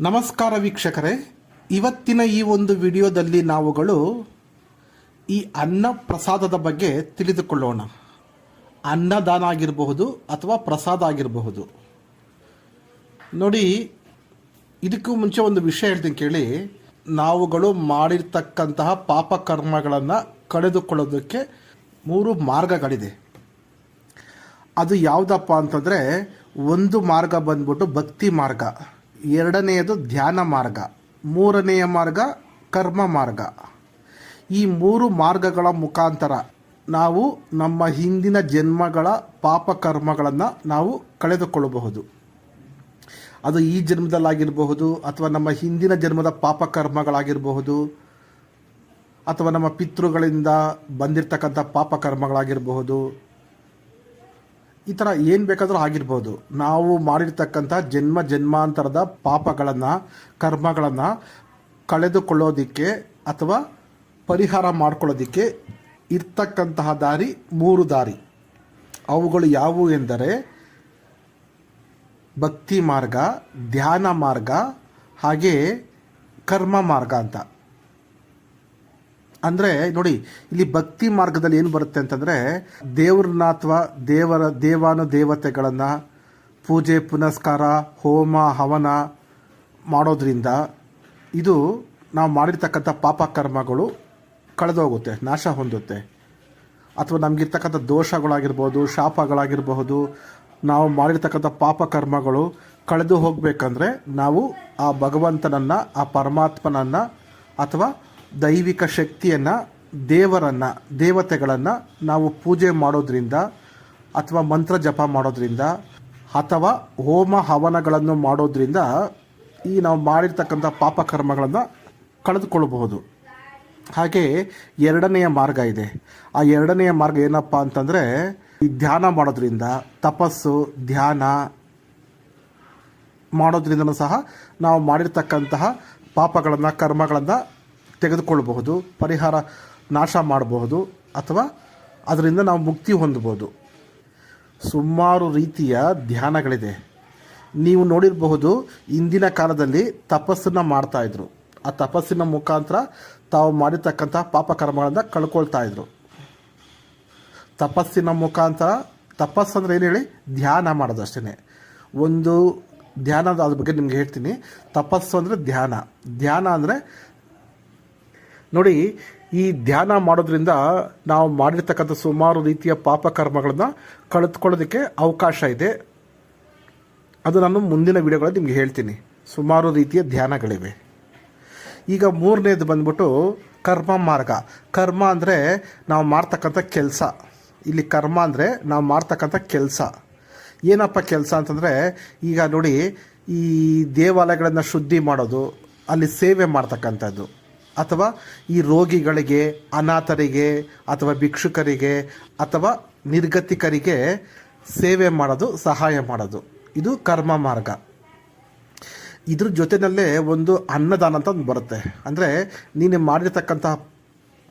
ನಮಸ್ಕಾರ ವೀಕ್ಷಕರೇ. ಇವತ್ತಿನ ಈ ಒಂದು ವಿಡಿಯೋದಲ್ಲಿ ನಾವುಗಳು ಈ ಅನ್ನ ಪ್ರಸಾದದ ಬಗ್ಗೆ ತಿಳಿದುಕೊಳ್ಳೋಣ. ಅನ್ನದಾನ ಆಗಿರಬಹುದು ಅಥವಾ ಪ್ರಸಾದ ಆಗಿರಬಹುದು. ನೋಡಿ, ಇದಕ್ಕೂ ಮುಂಚೆ ಒಂದು ವಿಷಯ ಹೇಳ್ತೀನಿ ಕೇಳಿ. ನಾವುಗಳು ಮಾಡಿರ್ತಕ್ಕಂತಹ ಪಾಪ ಕರ್ಮಗಳನ್ನು ಕಳೆದುಕೊಳ್ಳೋದಕ್ಕೆ ಮೂರು ಮಾರ್ಗಗಳಿದೆ. ಅದು ಯಾವುದಪ್ಪ ಅಂತಂದರೆ, ಒಂದು ಮಾರ್ಗ ಬಂದ್ಬಿಟ್ಟು ಭಕ್ತಿ ಮಾರ್ಗ. ಎರಡನೆಯದು ಧ್ಯಾನ ಮಾರ್ಗ, ಮೂರನೆಯ ಮಾರ್ಗ ಕರ್ಮ ಮಾರ್ಗ. ಈ ಮೂರು ಮಾರ್ಗಗಳ ಮುಖಾಂತರ ನಾವು ನಮ್ಮ ಹಿಂದಿನ ಜನ್ಮಗಳ ಪಾಪ ಕರ್ಮಗಳನ್ನು ನಾವು ಕಳೆದುಕೊಳ್ಳಬಹುದು. ಅದು ಈ ಜನ್ಮದಲ್ಲಾಗಿರಬಹುದು, ಅಥವಾ ನಮ್ಮ ಹಿಂದಿನ ಜನ್ಮದ ಪಾಪ ಕರ್ಮಗಳಾಗಿರಬಹುದು, ಅಥವಾ ನಮ್ಮ ಪಿತೃಗಳಿಂದ ಬಂದಿರತಕ್ಕಂಥ ಪಾಪ ಕರ್ಮಗಳಾಗಿರಬಹುದು ಈ ಥರ ಏನು ಬೇಕಾದರೂ ಆಗಿರ್ಬೋದು. ನಾವು ಮಾಡಿರ್ತಕ್ಕಂಥ ಜನ್ಮ ಜನ್ಮಾಂತರದ ಪಾಪಗಳನ್ನು, ಕರ್ಮಗಳನ್ನು ಕಳೆದುಕೊಳ್ಳೋದಿಕ್ಕೆ ಅಥವಾ ಪರಿಹಾರ ಮಾಡ್ಕೊಳ್ಳೋದಿಕ್ಕೆ ಇರ್ತಕ್ಕಂತಹ ದಾರಿ ಮೂರು ದಾರಿ. ಅವುಗಳು ಯಾವುವು ಎಂದರೆ ಭಕ್ತಿ ಮಾರ್ಗ, ಧ್ಯಾನ ಮಾರ್ಗ, ಹಾಗೆ ಕರ್ಮ ಮಾರ್ಗ ಅಂತ. ಅಂದರೆ ನೋಡಿ, ಇಲ್ಲಿ ಭಕ್ತಿ ಮಾರ್ಗದಲ್ಲಿ ಏನು ಬರುತ್ತೆ ಅಂತಂದರೆ ದೇವ್ರನ್ನ ಅಥವಾ ದೇವರ ದೇವಾನು ದೇವತೆಗಳನ್ನು ಪೂಜೆ, ಪುನಸ್ಕಾರ, ಹೋಮ, ಹವನ ಮಾಡೋದ್ರಿಂದ ಇದು ನಾವು ಮಾಡಿರ್ತಕ್ಕಂಥ ಪಾಪ ಕರ್ಮಗಳು ಕಳೆದೋಗುತ್ತೆ, ನಾಶ ಹೊಂದುತ್ತೆ. ಅಥವಾ ನಮಗಿರ್ತಕ್ಕಂಥ ದೋಷಗಳಾಗಿರ್ಬೋದು, ಶಾಪಗಳಾಗಿರಬಹುದು, ನಾವು ಮಾಡಿರ್ತಕ್ಕಂಥ ಪಾಪ ಕರ್ಮಗಳು ಕಳೆದು ಹೋಗಬೇಕಂದ್ರೆ ನಾವು ಆ ಭಗವಂತನನ್ನು, ಆ ಪರಮಾತ್ಮನನ್ನು ಅಥವಾ ದೈವಿಕ ಶಕ್ತಿಯನ್ನು, ದೇವರನ್ನು, ದೇವತೆಗಳನ್ನು ನಾವು ಪೂಜೆ ಮಾಡೋದ್ರಿಂದ ಅಥವಾ ಮಂತ್ರ ಜಪ ಮಾಡೋದ್ರಿಂದ ಅಥವಾ ಹೋಮ ಹವನಗಳನ್ನು ಮಾಡೋದ್ರಿಂದ ಈ ನಾವು ಮಾಡಿರ್ತಕ್ಕಂಥ ಪಾಪ ಕರ್ಮಗಳನ್ನು ಕಳೆದುಕೊಳ್ಳಬಹುದು. ಹಾಗೆ ಎರಡನೆಯ ಮಾರ್ಗ ಇದೆ. ಆ ಎರಡನೆಯ ಮಾರ್ಗ ಏನಪ್ಪ ಅಂತಂದರೆ ಈ ಧ್ಯಾನ ಮಾಡೋದ್ರಿಂದ, ತಪಸ್ಸು, ಧ್ಯಾನ ಮಾಡೋದ್ರಿಂದನೂ ಸಹ ನಾವು ಮಾಡಿರ್ತಕ್ಕಂತಹ ಪಾಪಗಳನ್ನು, ಕರ್ಮಗಳನ್ನು ತೆಗೆದುಕೊಳ್ಳಬಹುದು, ಪರಿಹಾರ ನಾಶ ಮಾಡಬಹುದು, ಅಥವಾ ಅದರಿಂದ ನಾವು ಮುಕ್ತಿ ಹೊಂದಬಹುದು. ಸುಮಾರು ರೀತಿಯ ಧ್ಯಾನಗಳಿದೆ. ನೀವು ನೋಡಿರಬಹುದು, ಇಂದಿನ ಕಾಲದಲ್ಲಿ ತಪಸ್ಸನ್ನು ಮಾಡ್ತಾಯಿದ್ರು ಆ ತಪಸ್ಸಿನ ಮುಖಾಂತರ ತಾವು ಮಾಡಿರ್ತಕ್ಕಂಥ ಪಾಪಕರ್ಮಗಳನ್ನು ಕಳ್ಕೊಳ್ತಾ ಇದ್ರು. ತಪಸ್ಸಿನ ಮುಖಾಂತರ, ತಪಸ್ಸು ಅಂದರೆ ಏನು ಹೇಳಿ? ಧ್ಯಾನ ಮಾಡೋದು ಅಷ್ಟೇ ಒಂದು ಧ್ಯಾನದ ಅದ್ರ ಬಗ್ಗೆ ನಿಮ್ಗೆ ಹೇಳ್ತೀನಿ. ತಪಸ್ಸು ಅಂದರೆ ಧ್ಯಾನ. ಧ್ಯಾನ ಅಂದರೆ ನೋಡಿ, ಈ ಧ್ಯಾನ ಮಾಡೋದ್ರಿಂದ ನಾವು ಮಾಡಿರ್ತಕ್ಕಂಥ ಸುಮಾರು ರೀತಿಯ ಪಾಪಕರ್ಮಗಳನ್ನ ಕಳೆದುಕೊಳ್ಳೋದಕ್ಕೆ ಅವಕಾಶ ಇದೆ. ಅದು ನಾನು ಮುಂದಿನ ವಿಡಿಯೋಗಳಲ್ಲಿ ನಿಮ್ಗೆ ಹೇಳ್ತೀನಿ. ಸುಮಾರು ರೀತಿಯ ಧ್ಯಾನಗಳಿವೆ. ಈಗ ಮೂರನೇದು ಬಂದ್ಬಿಟ್ಟು ಕರ್ಮ ಮಾರ್ಗ. ಕರ್ಮ ಅಂದರೆ ನಾವು ಮಾಡ್ತಕ್ಕಂಥ ಕೆಲಸ. ಇಲ್ಲಿ ಕರ್ಮ ಅಂದರೆ ನಾವು ಮಾಡ್ತಕ್ಕಂಥ ಕೆಲಸ. ಏನಪ್ಪ ಕೆಲಸ ಅಂತಂದರೆ, ಈಗ ನೋಡಿ ಈ ದೇವಾಲಯಗಳನ್ನು ಶುದ್ಧಿ ಮಾಡೋದು, ಅಲ್ಲಿ ಸೇವೆ ಮಾಡ್ತಕ್ಕಂಥದ್ದು. ಅಥವಾ ಈ ರೋಗಿಗಳಿಗೆ, ಅನಾಥರಿಗೆ ಅಥವಾ ಭಿಕ್ಷುಕರಿಗೆ ಅಥವಾ ನಿರ್ಗತಿಕರಿಗೆ ಸೇವೆ ಮಾಡೋದು, ಸಹಾಯ ಮಾಡೋದು. ಇದು ಕರ್ಮ ಮಾರ್ಗ. ಇದ್ರ ಜೊತೆಯಲ್ಲೇ ಒಂದು ಅನ್ನದಾನ ಅಂತ ಬರುತ್ತೆ. ಅಂದರೆ ನೀನು ಮಾಡಿರ್ತಕ್ಕಂಥ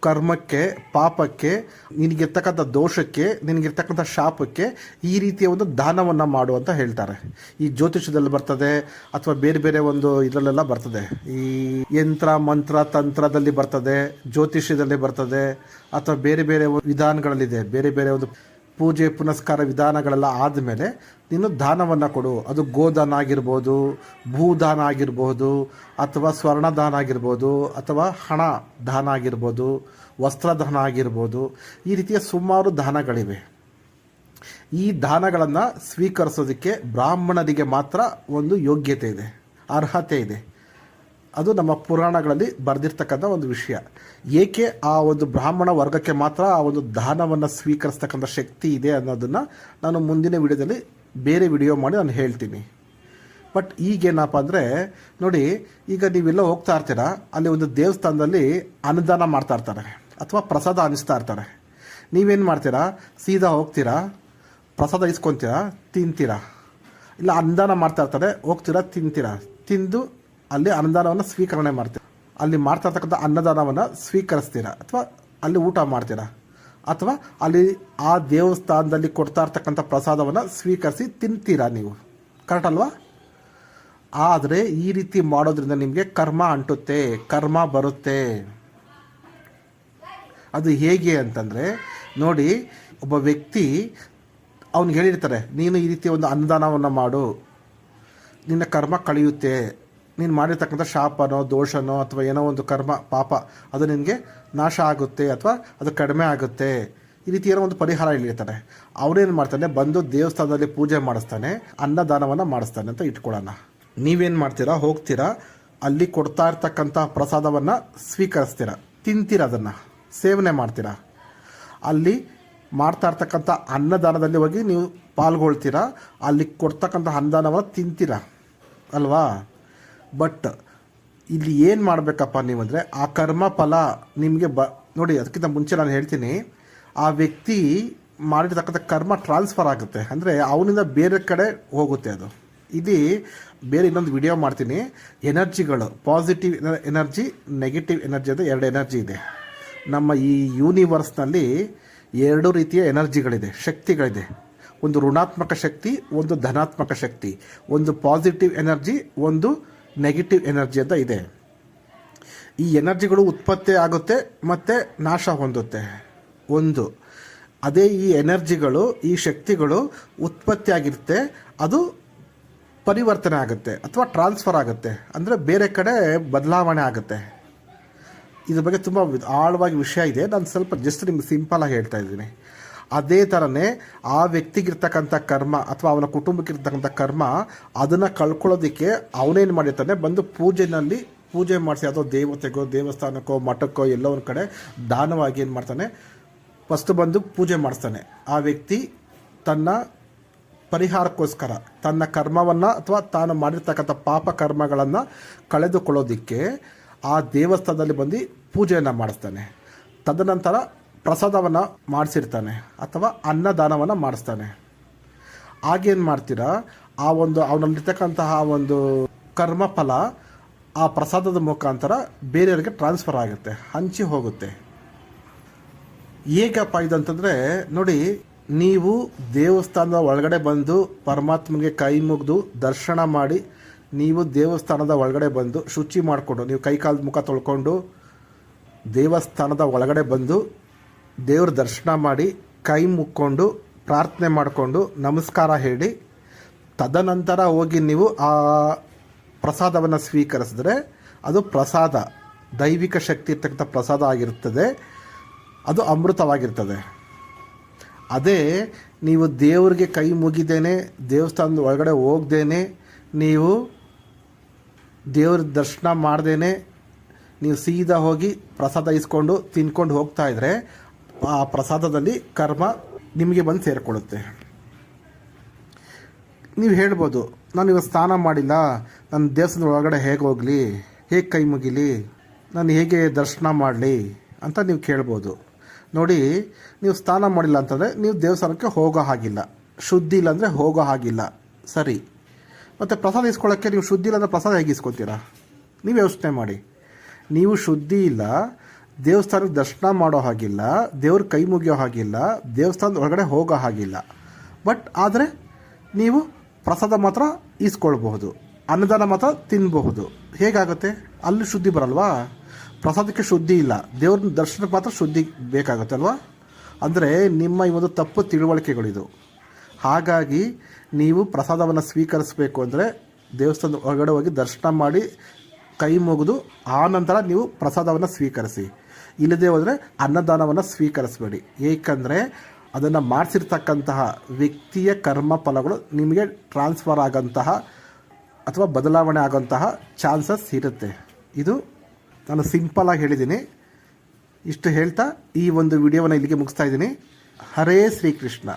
ಕರ್ಮಕ್ಕೆ, ಪಾಪಕ್ಕೆ, ನಿನಗಿರ್ತಕ್ಕಂಥ ದೋಷಕ್ಕೆ, ನಿನಗಿರ್ತಕ್ಕಂಥ ಶಾಪಕ್ಕೆ ಈ ರೀತಿಯ ಒಂದು ದಾನವನ್ನು ಮಾಡು ಅಂತ ಹೇಳ್ತಾರೆ. ಈ ಜ್ಯೋತಿಷದಲ್ಲಿ ಬರ್ತದೆ ಅಥವಾ ಬೇರೆ ಬೇರೆ ಒಂದು ಇದರಲ್ಲೆಲ್ಲ ಬರ್ತದೆ. ಈ ಯಂತ್ರ, ಮಂತ್ರ, ತಂತ್ರದಲ್ಲಿ ಬರ್ತದೆ, ಜ್ಯೋತಿಷ್ಯದಲ್ಲಿ ಬರ್ತದೆ ಅಥವಾ ಬೇರೆ ಬೇರೆ ವಿಧಾನಗಳಲ್ಲಿದೆ. ಬೇರೆ ಬೇರೆ ಒಂದು ಪೂಜೆ ಪುನಸ್ಕಾರ ವಿಧಾನಗಳೆಲ್ಲ ಆದಮೇಲೆ ನೀನು ದಾನವನ್ನು ಕೊಡು. ಅದು ಗೋದಾನ ಆಗಿರ್ಬೋದು, ಭೂದಾನ ಆಗಿರ್ಬೋದು, ಅಥವಾ ಸ್ವರ್ಣದಾನ ಆಗಿರ್ಬೋದು, ಅಥವಾ ಹಣ ದಾನ ಆಗಿರ್ಬೋದು, ವಸ್ತ್ರದಾನ ಆಗಿರ್ಬೋದು. ಈ ರೀತಿಯ ಸುಮಾರು ದಾನಗಳಿವೆ. ಈ ದಾನಗಳನ್ನು ಸ್ವೀಕರಿಸೋದಕ್ಕೆ ಬ್ರಾಹ್ಮಣರಿಗೆ ಮಾತ್ರ ಒಂದು ಯೋಗ್ಯತೆ ಇದೆ, ಅರ್ಹತೆ ಇದೆ. ಅದು ನಮ್ಮ ಪುರಾಣಗಳಲ್ಲಿ ಬರೆದಿರ್ತಕ್ಕಂಥ ಒಂದು ವಿಷಯ. ಏಕೆ ಆ ಒಂದು ಬ್ರಾಹ್ಮಣ ವರ್ಗಕ್ಕೆ ಮಾತ್ರ ಆ ಒಂದು ದಾನವನ್ನು ಸ್ವೀಕರಿಸ್ತಕ್ಕಂಥ ಶಕ್ತಿ ಇದೆ ಅನ್ನೋದನ್ನು ನಾನು ಮುಂದಿನ ವಿಡಿಯೋದಲ್ಲಿ ಬೇರೆ ವಿಡಿಯೋ ಮಾಡಿ ನಾನು ಹೇಳ್ತೀನಿ. ಬಟ್ ಈಗೇನಪ್ಪ ಅಂದರೆ, ನೋಡಿ, ಈಗ ನೀವೆಲ್ಲ ಹೋಗ್ತಾ ಇರ್ತೀರ, ಅಲ್ಲಿ ಒಂದು ದೇವಸ್ಥಾನದಲ್ಲಿ ಅನ್ನದಾನ ಮಾಡ್ತಾ ಇರ್ತಾರೆ, ಅಥವಾ ಪ್ರಸಾದ ಅನ್ನಿಸ್ತಾ ಇರ್ತಾರೆ. ನೀವೇನು ಮಾಡ್ತೀರಾ, ಸೀದಾ ಹೋಗ್ತೀರಾ, ಪ್ರಸಾದ ಇಸ್ಕೊತೀರಾ, ತಿಂತೀರಾ? ಇಲ್ಲ, ಅನ್ನದಾನ ಮಾಡ್ತಾ ಇರ್ತಾರೆ, ಹೋಗ್ತೀರಾ, ತಿಂತೀರಾ? ತಿಂದು ಅಲ್ಲಿ ಅನ್ನದಾನವನ್ನು ಸ್ವೀಕರಣೆ ಮಾಡ್ತೀರಾ? ಅಲ್ಲಿ ಮಾಡ್ತಾ ಇರ್ತಕ್ಕಂಥ ಅನ್ನದಾನವನ್ನು ಸ್ವೀಕರಿಸ್ತೀರಾ? ಅಥವಾ ಅಲ್ಲಿ ಊಟ ಮಾಡ್ತೀರಾ? ಅಥವಾ ಅಲ್ಲಿ ಆ ದೇವಸ್ಥಾನದಲ್ಲಿ ಕೊಡ್ತಾ ಇರ್ತಕ್ಕಂಥ ಪ್ರಸಾದವನ್ನು ಸ್ವೀಕರಿಸಿ ತಿಂತೀರಾ ನೀವು? ಕರೆಕ್ಟ್ ಅಲ್ವಾ? ಆದರೆ ಈ ರೀತಿ ಮಾಡೋದ್ರಿಂದ ನಿಮಗೆ ಕರ್ಮ ಅಂಟುತ್ತೆ, ಕರ್ಮ ಬರುತ್ತೆ. ಅದು ಹೇಗೆ ಅಂತಂದರೆ, ನೋಡಿ, ಒಬ್ಬ ವ್ಯಕ್ತಿ ಅವ್ನಿಗೆ ಹೇಳಿರ್ತಾರೆ, ನೀನು ಈ ರೀತಿ ಒಂದು ಅನುದಾನವನ್ನು ಮಾಡು. ನಿನ್ನ ಕರ್ಮ ಕಳೆಯುತ್ತೆ. ನೀನು ಮಾಡಿರ್ತಕ್ಕಂಥ ಶಾಪನೋ, ದೋಷನೋ ಅಥವಾ ಏನೋ ಒಂದು ಕರ್ಮ, ಪಾಪ, ಅದು ನಿನಗೆ ನಾಶ ಆಗುತ್ತೆ ಅಥವಾ ಅದು ಕಡಿಮೆ ಆಗುತ್ತೆ. ಈ ರೀತಿ ಏನೋ ಒಂದು ಪರಿಹಾರ ಇಳಿಯುತ್ತಾನೆ ಅವನೇನು ಮಾಡ್ತಾನೆ? ಬಂದು ದೇವಸ್ಥಾನದಲ್ಲಿ ಪೂಜೆ ಮಾಡಿಸ್ತಾನೆ, ಅನ್ನದಾನವನ್ನು ಮಾಡಿಸ್ತಾನೆ ಅಂತ ಇಟ್ಕೊಳ್ಳೋಣ. ನೀವೇನು ಮಾಡ್ತೀರಾ? ಹೋಗ್ತೀರಾ? ಅಲ್ಲಿ ಕೊಡ್ತಾ ಇರ್ತಕ್ಕಂಥ ಪ್ರಸಾದವನ್ನು ಸ್ವೀಕರಿಸ್ತೀರ? ತಿಂತೀರ ಅದನ್ನು? ಸೇವನೆ ಮಾಡ್ತೀರಾ? ಅಲ್ಲಿ ಮಾಡ್ತಾ ಇರ್ತಕ್ಕಂಥ ಅನ್ನದಾನದಲ್ಲಿ ಹೋಗಿ ನೀವು ಪಾಲ್ಗೊಳ್ತೀರಾ? ಅಲ್ಲಿ ಕೊಡ್ತಕ್ಕಂಥ ಅನ್ನದಾನವನ್ನು ತಿಂತೀರಾ? ಅಲ್ವಾ? ಬಟ್ ಇಲ್ಲಿ ಏನು ಮಾಡಬೇಕಪ್ಪ ನೀವು ಅಂದರೆ ಆ ಕರ್ಮ ಫಲ ನಿಮಗೆ ಬ, ನೋಡಿ ಅದಕ್ಕಿಂತ ಮುಂಚೆ ನಾನು ಹೇಳ್ತೀನಿ, ಆ ವ್ಯಕ್ತಿ ಮಾಡಿರ್ತಕ್ಕಂಥ ಕರ್ಮ ಟ್ರಾನ್ಸ್ಫರ್ ಆಗುತ್ತೆ. ಅಂದರೆ ಅವನಿಂದ ಬೇರೆ ಕಡೆ ಹೋಗುತ್ತೆ ಅದು. ಇಲ್ಲಿ ಬೇರೆ ಇನ್ನೊಂದು ವಿಡಿಯೋ ಮಾಡ್ತೀನಿ. ಎನರ್ಜಿಗಳು ಪಾಸಿಟಿವ್ ಎನರ್ಜಿ ನೆಗೆಟಿವ್ ಎನರ್ಜಿ ಅಂತ ಎರಡು ಎನರ್ಜಿ ಇದೆ. ನಮ್ಮ ಈ ಯೂನಿವರ್ಸ್ನಲ್ಲಿ ಎರಡು ರೀತಿಯ ಎನರ್ಜಿಗಳಿದೆ ಶಕ್ತಿಗಳಿದೆ. ಒಂದು ಋಣಾತ್ಮಕ ಶಕ್ತಿ, ಒಂದು ಧನಾತ್ಮಕ ಶಕ್ತಿ. ಒಂದು ಪಾಸಿಟಿವ್ ಎನರ್ಜಿ ಒಂದು ನೆಗೆಟಿವ್ ಎನರ್ಜಿ ಅಂತ ಇದೆ. ಈ ಎನರ್ಜಿಗಳು ಉತ್ಪತ್ತಿ ಆಗುತ್ತೆ ಮತ್ತು ನಾಶ ಹೊಂದುತ್ತೆ. ಒಂದು, ಅದೇ ಈ ಎನರ್ಜಿಗಳು, ಈ ಶಕ್ತಿಗಳು ಉತ್ಪತ್ತಿ ಆಗಿರುತ್ತೆ, ಅದು ಪರಿವರ್ತನೆ ಆಗುತ್ತೆ ಅಥವಾ ಟ್ರಾನ್ಸ್ಫರ್ ಆಗುತ್ತೆ. ಅಂದರೆ ಬೇರೆ ಕಡೆ ಬದಲಾವಣೆ ಆಗುತ್ತೆ. ಇದ್ರ ಬಗ್ಗೆ ತುಂಬ ಆಳವಾಗಿ ವಿಷಯ ಇದೆ. ನಾನು ಸ್ವಲ್ಪ ಜಸ್ಟ್ ನಿಮ್ಗೆ ಸಿಂಪಲಾಗಿ ಹೇಳ್ತಾ ಇದ್ದೀನಿ. ಅದೇ ಥರನೇ ಆ ವ್ಯಕ್ತಿಗಿರ್ತಕ್ಕಂಥ ಕರ್ಮ ಅಥವಾ ಅವನ ಕುಟುಂಬಕ್ಕಿರ್ತಕ್ಕಂಥ ಕರ್ಮ, ಅದನ್ನು ಕಳ್ಕೊಳ್ಳೋದಕ್ಕೆ ಅವನೇನು ಮಾಡಿರ್ತಾನೆ, ಬಂದು ಪೂಜೆನಲ್ಲಿ ಪೂಜೆ ಮಾಡಿಸಿ ಅಥವಾ ದೇವತೆಗೋ, ದೇವಸ್ಥಾನಕ್ಕೋ, ಮಠಕ್ಕೋ, ಎಲ್ಲೋ ಒಂದು ಕಡೆ ದಾನವಾಗಿ ಏನು ಮಾಡ್ತಾನೆ, ಫಸ್ಟ್ ಬಂದು ಪೂಜೆ ಮಾಡಿಸ್ತಾನೆ. ಆ ವ್ಯಕ್ತಿ ತನ್ನ ಪರಿಹಾರಕ್ಕೋಸ್ಕರ, ತನ್ನ ಕರ್ಮವನ್ನು ಅಥವಾ ತಾನು ಮಾಡಿರ್ತಕ್ಕಂಥ ಪಾಪ ಕರ್ಮಗಳನ್ನು ಕಳೆದುಕೊಳ್ಳೋದಕ್ಕೆ ಆ ದೇವಸ್ಥಾನದಲ್ಲಿ ಬಂದು ಪೂಜೆಯನ್ನು ಮಾಡಿಸ್ತಾನೆ. ತದನಂತರ ಪ್ರಸಾದವನ್ನು ಮಾಡಿಸಿರ್ತಾನೆ ಅಥವಾ ಅನ್ನದಾನವನ್ನು ಮಾಡಿಸ್ತಾನೆ. ಆಗೇನು ಮಾಡ್ತೀರಾ? ಆ ಒಂದು ಅವನಲ್ಲಿರ್ತಕ್ಕಂತಹ ಒಂದು ಕರ್ಮಫಲ ಆ ಪ್ರಸಾದದ ಮುಖಾಂತರ ಬೇರೆಯವರಿಗೆ ಟ್ರಾನ್ಸ್ಫರ್ ಆಗುತ್ತೆ, ಹಂಚಿ ಹೋಗುತ್ತೆ. ಹೇಗಪ್ಪ ಇದಂತಂದರೆ, ನೋಡಿ, ನೀವು ದೇವಸ್ಥಾನದ ಒಳಗಡೆ ಬಂದು ಪರಮಾತ್ಮನಿಗೆ ಕೈ ಮುಗಿದು ದರ್ಶನ ಮಾಡಿ, ನೀವು ದೇವಸ್ಥಾನದ ಒಳಗಡೆ ಬಂದು ಶುಚಿ ಮಾಡಿಕೊಂಡು, ನೀವು ಕೈ ಕಾಲು ಮುಖ ತೊಳ್ಕೊಂಡು ದೇವಸ್ಥಾನದ ಒಳಗಡೆ ಬಂದು ದೇವ್ರ ದರ್ಶನ ಮಾಡಿ ಕೈ ಮುಕ್ಕೊಂಡು ಪ್ರಾರ್ಥನೆ ಮಾಡಿಕೊಂಡು ನಮಸ್ಕಾರ ಹೇಳಿ, ತದನಂತರ ಹೋಗಿ ನೀವು ಆ ಪ್ರಸಾದವನ್ನು ಸ್ವೀಕರಿಸಿದ್ರೆ ಅದು ಪ್ರಸಾದ, ದೈವಿಕ ಶಕ್ತಿ ಇರ್ತಕ್ಕಂಥ ಪ್ರಸಾದ ಆಗಿರುತ್ತದೆ ಅದು ಅಮೃತವಾಗಿರ್ತದೆ. ಅದೇ ನೀವು ದೇವರಿಗೆ ಕೈ ಮುಗಿದೇನೆ, ದೇವಸ್ಥಾನದ ಒಳಗಡೆ ಹೋಗ್ದೇನೆ, ನೀವು ದೇವ್ರ ದರ್ಶನ ಮಾಡ್ದೇನೆ, ನೀವು ಸೀದಾ ಹೋಗಿ ಪ್ರಸಾದ ಇಸ್ಕೊಂಡು ತಿನ್ಕೊಂಡು ಹೋಗ್ತಾ ಇದ್ರೆ ಆ ಪ್ರಸಾದದಲ್ಲಿ ಕರ್ಮ ನಿಮಗೆ ಬಂದು ಸೇರಿಕೊಳ್ಳುತ್ತೆ. ನೀವು ಹೇಳ್ಬೋದು, ನಾನು ಇವಾಗ ಸ್ನಾನ ಮಾಡಿಲ್ಲ, ನನ್ನ ದೇವಸ್ಥಾನದ ಒಳಗಡೆ ಹೇಗೆ ಹೋಗಲಿ, ಹೇಗೆ ಕೈ ಮುಗಿಲಿ, ನಾನು ಹೇಗೆ ದರ್ಶನ ಮಾಡಲಿ ಅಂತ ನೀವು ಕೇಳ್ಬೋದು. ನೋಡಿ, ನೀವು ಸ್ನಾನ ಮಾಡಿಲ್ಲ ಅಂತಂದರೆ ನೀವು ದೇವಸ್ಥಾನಕ್ಕೆ ಹೋಗೋ ಹಾಗಿಲ್ಲ. ಶುದ್ಧಿ ಇಲ್ಲ ಅಂದರೆ ಹೋಗೋ ಹಾಗಿಲ್ಲ. ಸರಿ. ಮತ್ತು ಪ್ರಸಾದ ಇಸ್ಕೊಳ್ಳೋಕ್ಕೆ ನೀವು ಶುದ್ಧಿ ಇಲ್ಲ ಅಂದರೆ ಪ್ರಸಾದ ಹೇಗೆ ಇಸ್ಕೊತೀರಾ? ನೀವು ಯೋಚನೆ ಮಾಡಿ. ನೀವು ಶುದ್ಧಿ ಇಲ್ಲ ದೇವಸ್ಥಾನಕ್ಕೆ ದರ್ಶನ ಮಾಡೋ ಹಾಗಿಲ್ಲ, ದೇವ್ರ ಕೈ ಮುಗಿಯೋ ಹಾಗಿಲ್ಲ, ದೇವಸ್ಥಾನದ ಒಳಗಡೆ ಹೋಗೋ ಹಾಗಿಲ್ಲ. ಬಟ್ ಆದರೆ ನೀವು ಪ್ರಸಾದ ಮಾತ್ರ ಈಸ್ಕೊಳ್ಬಹುದು, ಅನ್ನದಾನ ಮಾತ್ರ ತಿನ್ನಬಹುದು ಹೇಗಾಗುತ್ತೆ? ಅಲ್ಲಿ ಶುದ್ಧಿ ಬರಲ್ವಾ? ಪ್ರಸಾದಕ್ಕೆ ಶುದ್ಧಿ ಇಲ್ಲ, ದೇವ್ರ ದರ್ಶನಕ್ಕೆ ಮಾತ್ರ ಶುದ್ಧಿ ಬೇಕಾಗುತ್ತೆ ಅಲ್ವಾ? ಅಂದರೆ ನಿಮ್ಮ ಈ ಒಂದು ತಪ್ಪು ತಿಳುವಳಿಕೆಗಳಿದು. ಹಾಗಾಗಿ ನೀವು ಪ್ರಸಾದವನ್ನು ಸ್ವೀಕರಿಸಬೇಕು ಅಂದರೆ ದೇವಸ್ಥಾನದ ಒಳಗಡೆ ಹೋಗಿ ದರ್ಶನ ಮಾಡಿ ಕೈ ಮುಗಿದು, ಆ ನಂತರ ನೀವು ಪ್ರಸಾದವನ್ನು ಸ್ವೀಕರಿಸಿ. ಇಲ್ಲದೆ ಹೋದರೆ ಅನ್ನದಾನವನ್ನು ಸ್ವೀಕರಿಸಬೇಡಿ. ಏಕೆಂದರೆ ಅದನ್ನು ಮಾಡಿಸಿರ್ತಕ್ಕಂತಹ ವ್ಯಕ್ತಿಯ ಕರ್ಮ ಫಲಗಳು ನಿಮಗೆ ಟ್ರಾನ್ಸ್ಫರ್ ಆಗೋಂತಹ ಅಥವಾ ಬದಲಾವಣೆ ಆಗೋಂತಹ ಚಾನ್ಸಸ್ ಇರುತ್ತೆ. ಇದು ನಾನು ಸಿಂಪಲಾಗಿ ಹೇಳಿದ್ದೀನಿ. ಇಷ್ಟು ಹೇಳ್ತಾ ಈ ಒಂದು ವಿಡಿಯೋವನ್ನು ಇಲ್ಲಿಗೆ ಮುಗಿಸ್ತಾ ಇದ್ದೀನಿ. ಹರೇ ಶ್ರೀಕೃಷ್ಣ.